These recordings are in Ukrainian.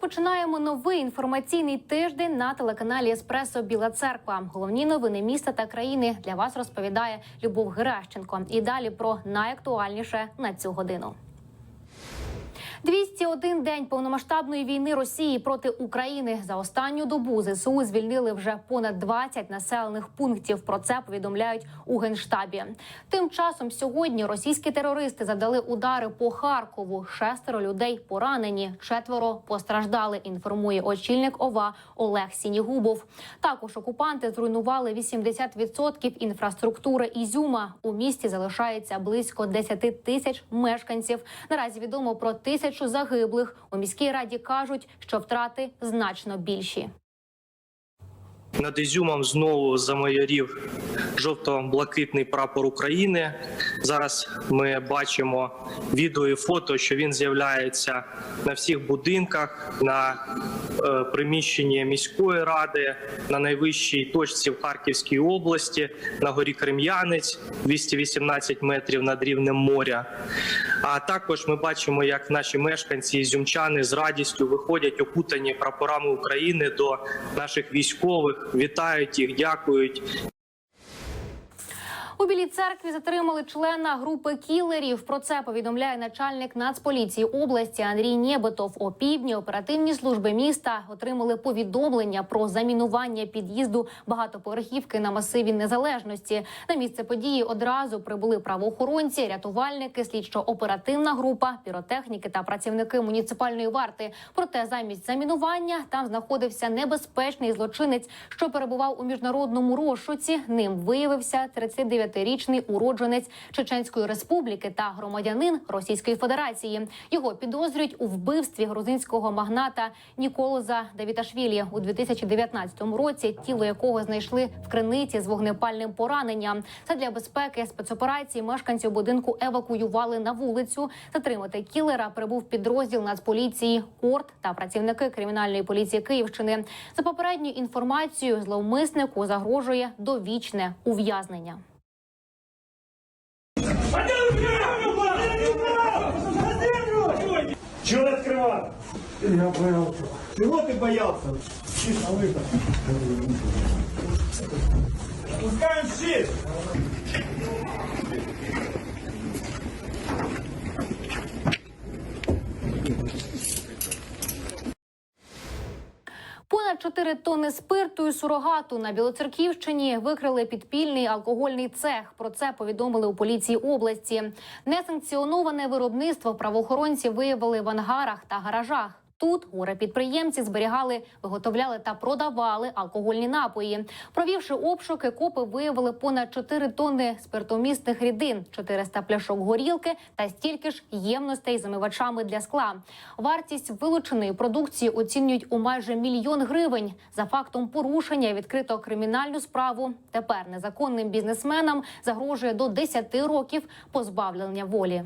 Розпочинаємо новий інформаційний тиждень на телеканалі Еспресо Біла Церква. Головні новини міста та країни для вас розповідає Любов Геращенко. І далі про найактуальніше на цю годину. 201 день повномасштабної війни Росії проти України за останню добу ЗСУ звільнили вже понад 20 населених пунктів. Про це повідомляють у генштабі. Тим часом сьогодні російські терористи задали удари по Харкову. Шестеро людей поранені, четверо постраждали. Інформує очільник ОВА Олег Сінігубов. Також окупанти зруйнували 80% інфраструктури Ізюма. У місті залишається близько 10 тисяч мешканців. Наразі відомо про тисячу загиблих. У міській раді кажуть, що втрати значно більші. Над Ізюмом знову замайорів жовто-блакитний прапор України. Зараз ми бачимо відео і фото, що він з'являється на всіх будинках, на е, приміщенні міської ради, на найвищій точці в Харківській області, на горі Крем'янець, 218 метрів над рівнем моря. А також ми бачимо, як наші мешканці ізюмчани з радістю виходять окутані прапорами України до наших військових, вітають їх, дякують. У білій церкві затримали члена групи кілерів. Про це повідомляє начальник Нацполіції області Андрій Нєбетов. О оперативні служби міста отримали повідомлення про замінування під'їзду багатоповерхівки на масиві незалежності. На місце події одразу прибули правоохоронці, рятувальники, слідчо-оперативна група, піротехніки та працівники муніципальної варти. Проте замість замінування там знаходився небезпечний злочинець, що перебував у міжнародному розшуці. Ним виявився 39-річний уродженець Чеченської республіки та громадянин Російської Федерації. Його підозрюють у вбивстві грузинського магната Ніколоза Давіташвілі у 2019 році, тіло якого знайшли в криниці з вогнепальним пораненням. Це для безпеки спецоперації мешканців будинку евакуювали на вулицю. Затримати кілера прибув підрозділ Нацполіції Корт та працівники кримінальної поліції Київщини. За попередньою інформацією, зловмиснику загрожує довічне ув'язнення. Чего открывал? Я боялся. Чего ты боялся? Чисто выход. Пускаем щит! 4 тонни спирту і сурогату на Білоцерківщині викрили підпільний алкогольний цех. Про це повідомили у поліції області. Несанкціоноване виробництво правоохоронці виявили в ангарах та гаражах. Тут горе підприємці зберігали, виготовляли та продавали алкогольні напої. Провівши обшуки, копи виявили понад 4 тонни спиртомісних рідин, 400 пляшок горілки та стільки ж ємностей з замивачами для скла. Вартість вилученої продукції оцінюють у майже мільйон гривень. За фактом порушення відкрито кримінальну справу. Тепер незаконним бізнесменам загрожує до 10 років позбавлення волі.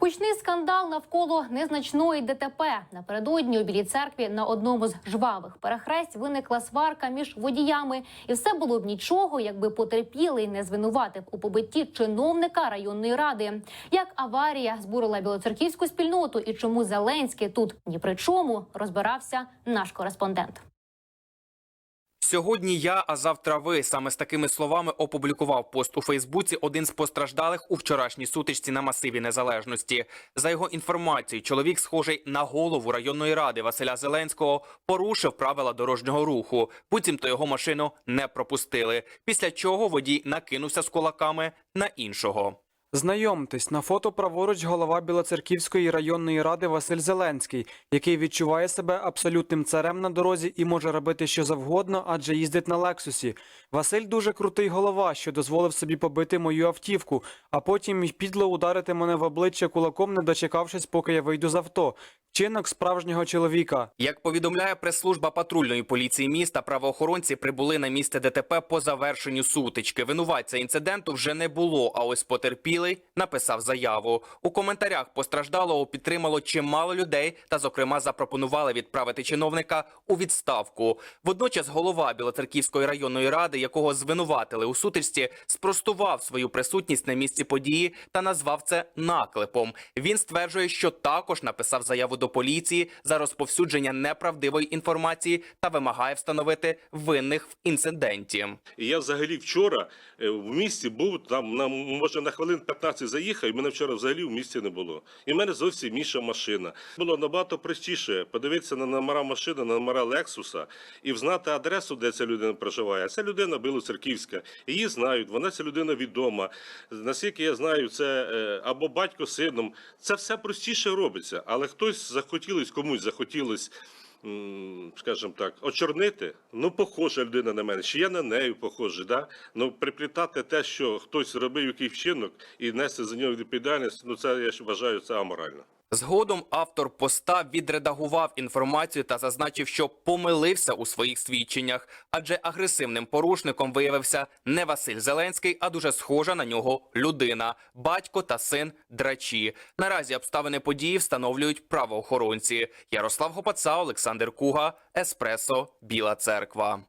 Гучний скандал навколо незначної ДТП. Напередодні у білій церкві на одному з жвавих перехресть виникла сварка між водіями, і все було б нічого, якби потерпілий не звинуватив у побитті чиновника районної ради. Як аварія збурила білоцерківську спільноту і чому Зеленський тут ні при чому розбирався наш кореспондент. Сьогодні я, а завтра ви саме з такими словами опублікував пост у Фейсбуці один з постраждалих у вчорашній сутичці на масиві незалежності. За його інформацією, чоловік, схожий на голову районної ради Василя Зеленського, порушив правила дорожнього руху. Буцімто його машину не пропустили. Після чого водій накинувся з кулаками на іншого. Знайомтесь, на фото праворуч голова Білоцерківської районної ради Василь Зеленський, який відчуває себе абсолютним царем на дорозі і може робити що завгодно, адже їздить на Лексусі. Василь дуже крутий голова, що дозволив собі побити мою автівку, а потім підло ударити мене в обличчя кулаком, не дочекавшись, поки я вийду з авто. Вчинок справжнього чоловіка. Як повідомляє прес-служба патрульної поліції міста, правоохоронці прибули на місце ДТП по завершенню сутички. Винуватця інциденту вже не було. А ось потерпілий Потерпілий написав заяву. У коментарях постраждалого підтримало чимало людей та, зокрема, запропонували відправити чиновника у відставку. Водночас голова Білоцерківської районної ради, якого звинуватили у сутичці, спростував свою присутність на місці події та назвав це наклепом. Він стверджує, що також написав заяву до поліції за розповсюдження неправдивої інформації та вимагає встановити винних в інциденті. Я взагалі вчора е, в місті був там на може на хвилин 15 заїхав, і мене вчора взагалі в місті не було. І в мене зовсім інша машина. Було набагато простіше подивитися на номера машини, на номера Лексуса і взнати адресу, де ця людина проживає. Ця людина Білоцерківська. Її знають, вона ця людина відома. Наскільки я знаю, це е, або батько з сином. Це все простіше робиться, але хтось захотілось, комусь захотілось скажімо так, очорнити, ну, похожа людина на мене, чи я на нею похожий, да? Ну, приплітати те, що хтось зробив який вчинок і нести за нього відповідальність, ну, це, я вважаю, це аморально. Згодом автор поста відредагував інформацію та зазначив, що помилився у своїх свідченнях, адже агресивним порушником виявився не Василь Зеленський, а дуже схожа на нього людина, батько та син драчі. Наразі обставини події встановлюють правоохоронці. Ярослав Гопаца, Олександр Куга, Еспресо, Біла Церква.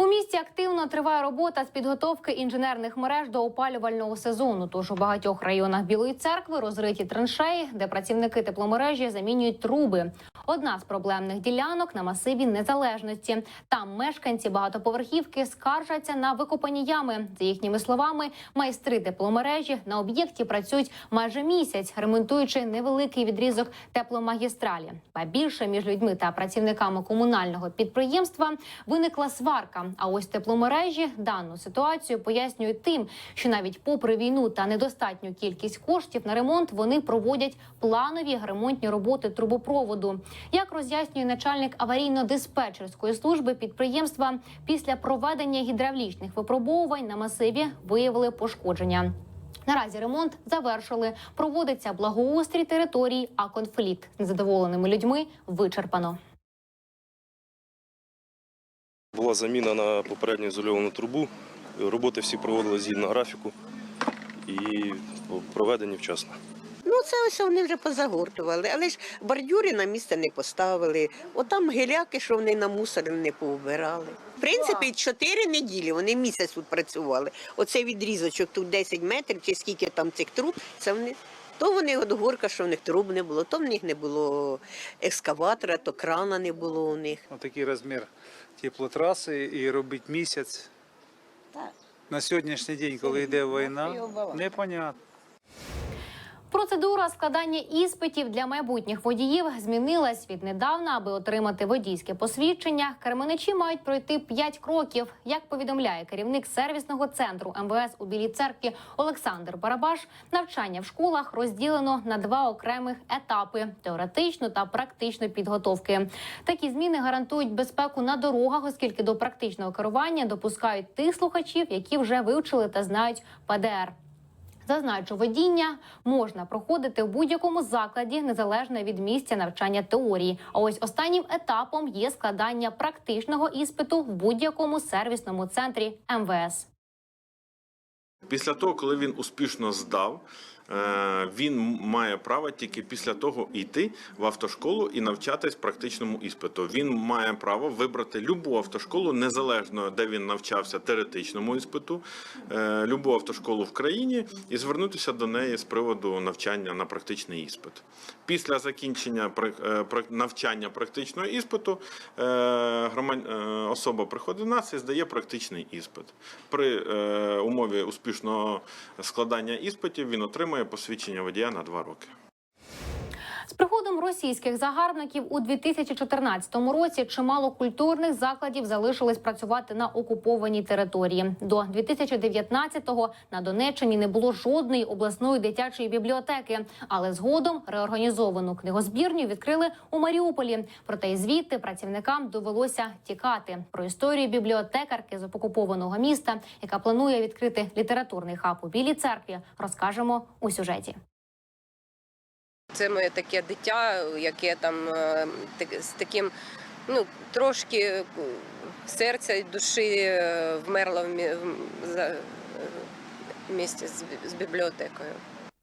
У місті активно триває робота з підготовки інженерних мереж до опалювального сезону. Тож у багатьох районах Білої церкви розриті траншеї, де працівники тепломережі замінюють труби. Одна з проблемних ділянок на масиві незалежності. Там мешканці багатоповерхівки скаржаться на викопані ями. За їхніми словами, майстри тепломережі на об'єкті працюють майже місяць, ремонтуючи невеликий відрізок тепломагістралі. Ба більше між людьми та працівниками комунального підприємства виникла сварка. А ось тепломережі дану ситуацію пояснюють тим, що навіть попри війну та недостатню кількість коштів на ремонт вони проводять планові ремонтні роботи трубопроводу. Як роз'яснює начальник аварійно-диспетчерської служби підприємства, після проведення гідравлічних випробовувань на масиві виявили пошкодження. Наразі ремонт завершили. Проводиться благоустрій території, а конфлікт з незадоволеними людьми вичерпано. Була заміна на попередню ізольовану трубу. Роботи всі проводили згідно графіку і проведені вчасно. Ну, це ось вони вже позагортували, але ж бордюри на місце не поставили. Отам геляки, що вони намусорили, не поубирали. В принципі, чотири неділі вони місяць тут працювали. Оцей відрізочок тут 10 метрів, чи скільки там цих труб, це вони. То вони от горка, що в них труб не було, то в них не було екскаватора, то крана не було у них. Отакий розмір теплотраси і робить місяць. На сьогоднішній день, коли йде війна, непонятно. Процедура складання іспитів для майбутніх водіїв змінилась віднедавна, аби отримати водійське посвідчення. Керманичі мають пройти 5 кроків. Як повідомляє керівник сервісного центру МВС у Білій церкві Олександр Барабаш, навчання в школах розділено на два окремих етапи: теоретичну та практичну підготовки. Такі зміни гарантують безпеку на дорогах, оскільки до практичного керування допускають тих слухачів, які вже вивчили та знають ПДР. Зазначу, водіння можна проходити в будь-якому закладі, незалежно від місця навчання теорії. А ось останнім етапом є складання практичного іспиту в будь-якому сервісному центрі МВС. Після того, коли він успішно здав, він має право тільки після того йти в автошколу і навчатись практичному іспиту. Він має право вибрати любу автошколу, незалежно де він навчався теоретичному іспиту, е, любу автошколу в країні і звернутися до неї з приводу навчання на практичний іспит. Після закінчення е, навчання практичного іспиту е, е, особа приходить до нас і здає практичний іспит. При е, умові успішного складання іспитів він отримує посвідчення водія на два роки. Російських загарбників у 2014 році чимало культурних закладів залишились працювати на окупованій території. До 2019-го на Донеччині не було жодної обласної дитячої бібліотеки, але згодом реорганізовану книгозбірню відкрили у Маріуполі. Проте й звідти працівникам довелося тікати. Про історію бібліотекарки з окупованого міста, яка планує відкрити літературний хаб у Білій церкві, розкажемо у сюжеті. Це моє таке дитя, яке там е, з таким, ну трошки е, серця і душі е, вмерло в місті з бібліотекою.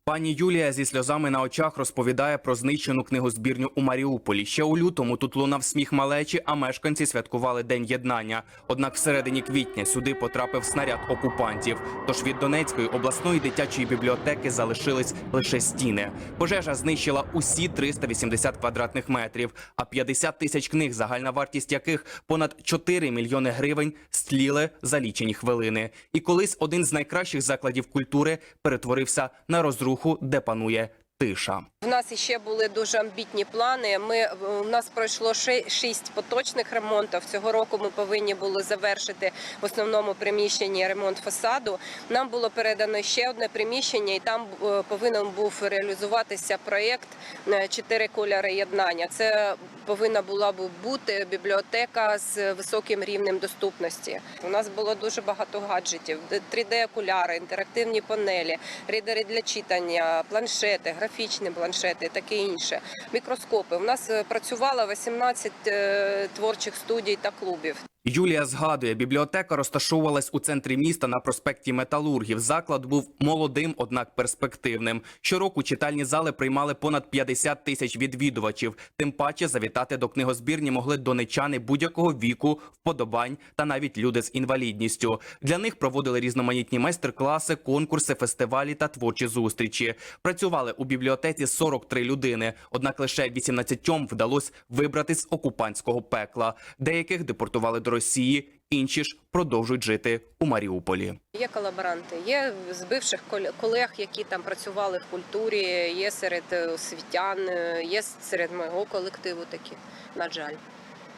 Пані Юлія зі сльозами на очах розповідає про знищену книгозбірню у Маріуполі. Ще у лютому тут лунав сміх малечі, а мешканці святкували день єднання. Однак всередині квітня сюди потрапив снаряд окупантів. Тож від Донецької обласної дитячої бібліотеки залишились лише стіни. Пожежа знищила усі 380 квадратних метрів, а 50 тисяч книг, загальна вартість яких понад 4 мільйони гривень, стліли за лічені хвилини. І колись один з найкращих закладів культури перетворився на розруху, де панує тиша. В нас іще були дуже амбітні плани. Ми у нас пройшло шість поточних ремонтів. Цього року ми повинні були завершити в основному приміщенні ремонт фасаду. Нам було передано ще одне приміщення, і там е, повинен був реалізуватися проєкт е, чотири кольори єднання. Це повинна була б бути бібліотека з високим рівнем доступності. У нас було дуже багато гаджетів: 3D-окуляри, інтерактивні панелі, рідери для читання, планшети, графічні планшети, таке інше. Мікроскопи. У нас е, працювало 18 е, творчих студій та клубів. Юлія згадує, бібліотека розташовувалась у центрі міста на проспекті Металургів. Заклад був молодим, однак перспективним. Щороку читальні зали приймали понад 50 тисяч відвідувачів. Тим паче завітати до книгозбірні могли донечани будь-якого віку, вподобань та навіть люди з інвалідністю. Для них проводили різноманітні майстер-класи, конкурси, фестивалі та творчі зустрічі. Працювали у бібліотеці 43 людини, однак лише 18 вдалося вибрати з окупантського пекла. Деяких депортували до Росії, інші ж продовжують жити у Маріуполі. Є колаборанти, є з бивших колег, які там працювали в культурі, є серед е, освітян, е, є серед мого колективу такі. На жаль,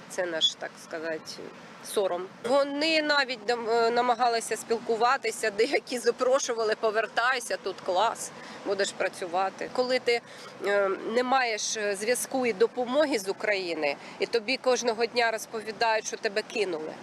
це наш, так сказати, сором. Вони навіть е, намагалися спілкуватися, деякі запрошували, повертайся, тут клас, будеш працювати. Коли ти е, не маєш е, зв'язку і допомоги з України, і тобі кожного дня розповідають, що тебе кинули.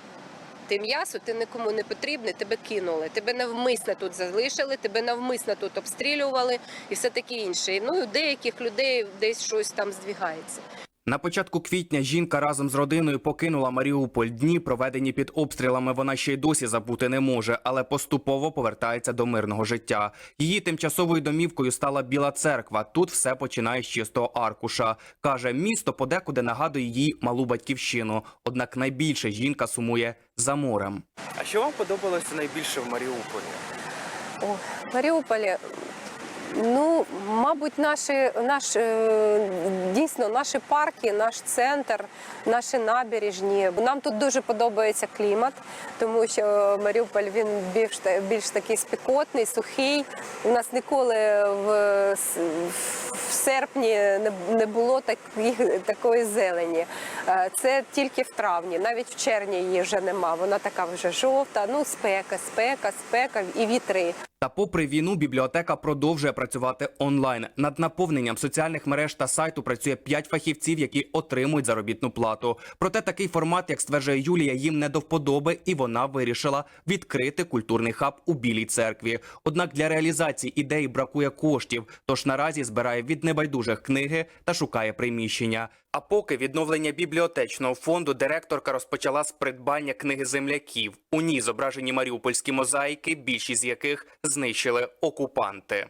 Ти м'ясо, ти нікому не потрібний, тебе кинули. Тебе навмисно тут залишили, тебе навмисно тут обстрілювали і все таке інше. І, Ну, у деяких людей десь щось там здвігається. На початку квітня жінка разом з родиною покинула Маріуполь. Дні, проведені під обстрілами, вона ще й досі забути не може, але поступово повертається до мирного життя. Її тимчасовою домівкою стала Біла церква. Тут все починає з чистого аркуша. каже, місто подекуди нагадує їй малу батьківщину. Однак найбільше жінка сумує за морем. А що вам подобалося найбільше в Маріуполі? О, в Маріуполі. Ну, мабуть, наші, наш, е, дійсно наші парки, наш центр, наші набережні. Нам тут дуже подобається клімат, тому що Маріуполь він більш, більш такий спекотний, сухий. У нас ніколи в, в серпні не, було таких, такої зелені. Е, Це тільки в травні, навіть в червні її вже нема. Вона така вже жовта. Ну, спека, спека, спека і вітри. Та попри війну, бібліотека продовжує працювати онлайн. Над наповненням соціальних мереж та сайту працює 5 фахівців, які отримують заробітну плату. Проте такий формат, як стверджує Юлія, їм не до вподоби, і вона вирішила відкрити культурний хаб у Білій церкві. Однак для реалізації ідеї бракує коштів, тож наразі збирає від небайдужих книги та шукає приміщення. А поки відновлення бібліотечного фонду директорка розпочала з придбання книги земляків. У ній зображені маріупольські мозаїки, більшість з яких знищили окупанти.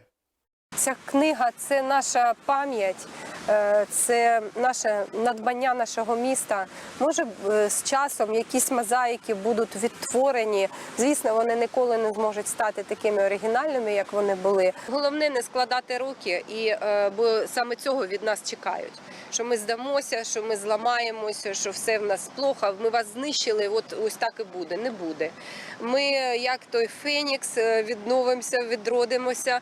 Ця книга це наша пам'ять, е, це наше надбання нашого міста. Може, е, з часом якісь мозаїки будуть відтворені. Звісно, вони ніколи не зможуть стати такими оригінальними, як вони були. Головне не складати руки, і е, бо саме цього від нас чекають. Що ми здамося, що ми зламаємося, що все в нас плохо. Ми вас знищили. От ось так і буде. Не буде. Ми, як той Фенікс, відновимося, відродимося.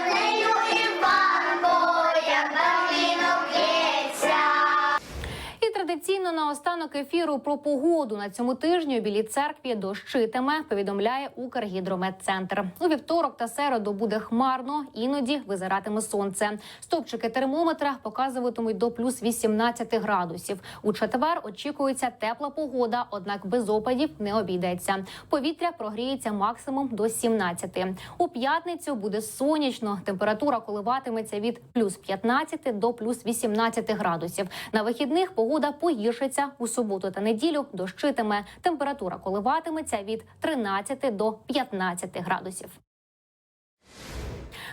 Традиційно наостанок ефіру про погоду на цьому тижні у білій церкві дощитиме. Повідомляє Укргідрометцентр. У вівторок та середу буде хмарно, іноді визиратиме сонце. Стопчики термометра показуватимуть до плюс 18 градусів. У четвер очікується тепла погода, однак без опадів не обійдеться. Повітря прогріється максимум до 17. У п'ятницю буде сонячно. Температура коливатиметься від плюс 15 до плюс 18 градусів. На вихідних погода по погіршиться у суботу та неділю. Дощитиме. Температура коливатиметься від 13 до 15 градусів.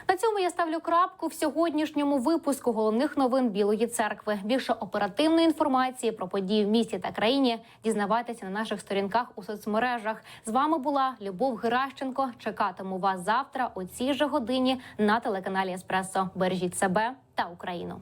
На цьому я ставлю крапку в сьогоднішньому випуску головних новин Білої церкви. Більше оперативної інформації про події в місті та країні дізнавайтеся на наших сторінках у соцмережах. З вами була Любов Геращенко. Чекатиму вас завтра о цій же годині на телеканалі Еспресо. Бережіть себе та Україну.